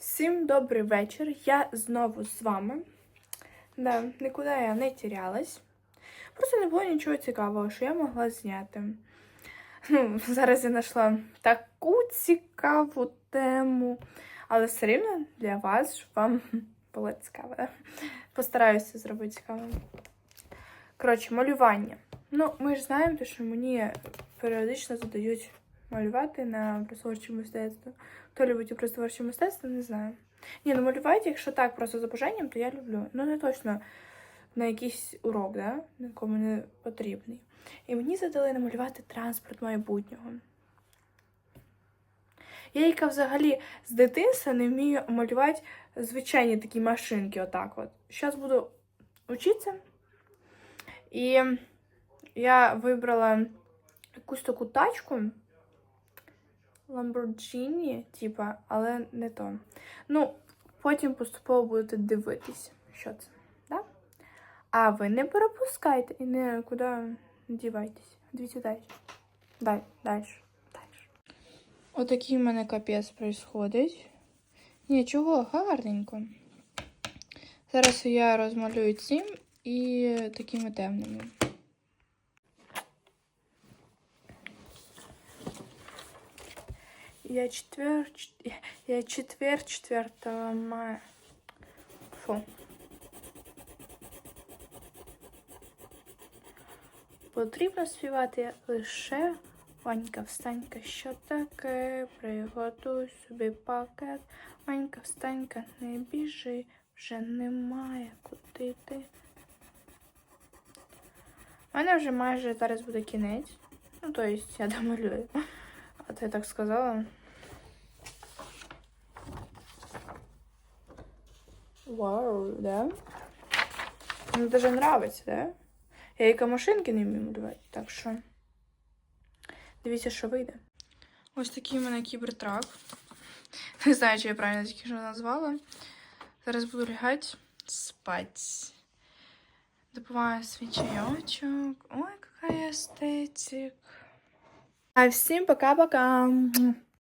Всім добрий вечір. Я знову з вами. Да, нікуди я не тірялась. Просто не було нічого цікавого, що я могла зняти. Ну, зараз я знайшла таку цікаву тему, але все рівно для вас, щоб вам було цікаво. Постараюся зробити цікавим. Коротше, малювання. Ну, ми ж знаємо, що мені періодично задають малювати на присворче мистецтво. Хто любить присворче мистецтво, не знаю. Ні, ну малювати, якщо так, просто за бажанням, то я люблю. Ну, не точно на якийсь урок, да? якому не потрібний. І мені задали намалювати транспорт майбутнього. Я, яка взагалі з дитинства не вмію малювати звичайні такі машинки, отак от. Зараз буду вчитися. І я вибрала якусь таку тачку. Lamborghini, типа, але не то. Ну, потім поступово будете дивитись, що це. Да? А ви не пропускайте і не куди дівайтесь. Дивіться далі. Далі, далі, далі. Отакий в мене капець происходить. Нічого, гарненько. Зараз я розмалюю цим і такими темними. Я четвер... Я четвер 4 мая. Фу. Потрібно співати лише Ванька, встанька, що таке? Приготуй собі пакет. Ванька, встанька, не біжи, вже немає куди йти. У мене вже майже зараз буде кінець. Ну, то есть я домалюю. А то я так сказала. Вау, да? Мне даже нравится, да? Я яка машинки не вмію малювати, так що. Дивіться, що вийде. Ось такий у мене кібертрак. Не знаю, чи я правильно тільки що назвала. Зараз буду лягати спать. Допомагаю свій чайочок. Ой, какая естетик. А всім пока-пока.